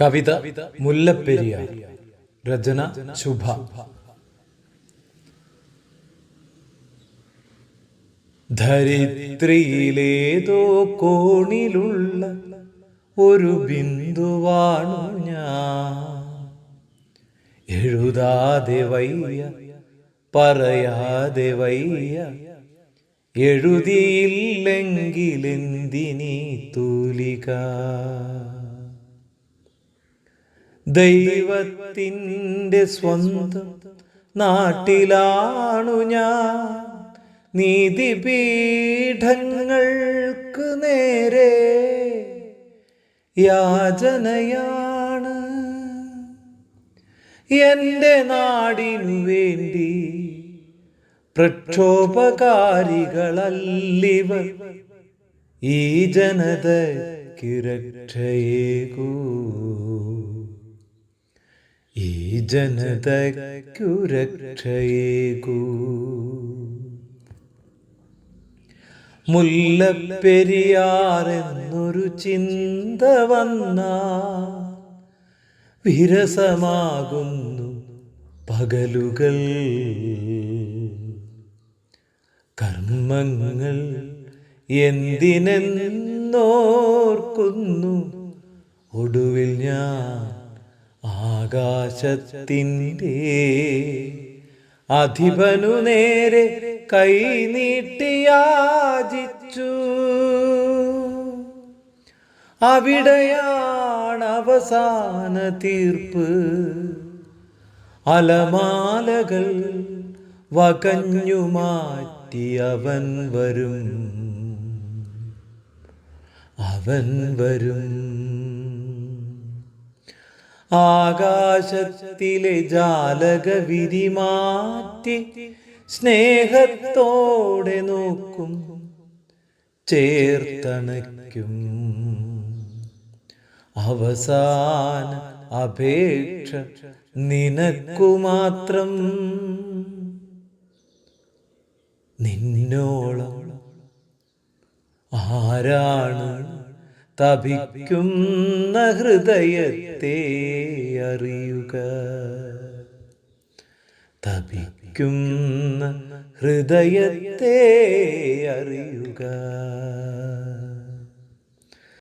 കവിത മുല്ലപ്പെരിയ രചന ശുഭ. ധരിത്രിയിലേതോ കോണിലുള്ള ഒരു ബിന്ദുവാണു ഞാൻ. എഴുതാതെ വയ്യ പറയാതെ വയ്യ എഴുതിയില്ലെങ്കിലെന്തിനീ തൂലിക? ദൈവത്തിന്റെ സ്വന്തം നാട്ടിലാണു ഞാൻ. നീതിപീഠങ്ങൾക്ക് നേരെ യാചനയാണ്. എന്റെ നാടിനു വേണ്ടി പ്രക്ഷോഭകാരികളല്ലിവ. ഈ ജനതയ്ക്ക് രക്ഷയേകൂ. ഈ ജനതയ്ക്കു രക്ഷയേകൂ മുല്ലപ്പെരിയാറെന്നൊരു ചിന്ത വന്ന വിരസമാകുന്നു പകലുകൾ. കർമ്മങ്ങൾ എന്തിനെന്നോർക്കുന്നു ഒടുവിൽ ഞാൻ ആകാശത്തിന്റെ അധിപനു നേരെ കൈ നീട്ടിയാചിച്ചു അവിടെയാണ് അവസാന തീർപ്പ്. അലമാലകൾ വകഞ്ഞു മാറ്റി അവൻ വരും. അവൻ വരും. ആകാശത്തിലെ ജാലക വിരിമാറ്റി സ്നേഹത്തോടെ നോക്കും ചേർത്തണയ്ക്കും. അവസാന അപേക്ഷ നിനക്കു മാത്രം നിന്നോളം ആരാണ് തപിക്കുന്ന ഹൃദയത്തെ അറിയുക. തപിക്കുന്ന ഹൃദയത്തെ അറിയുക.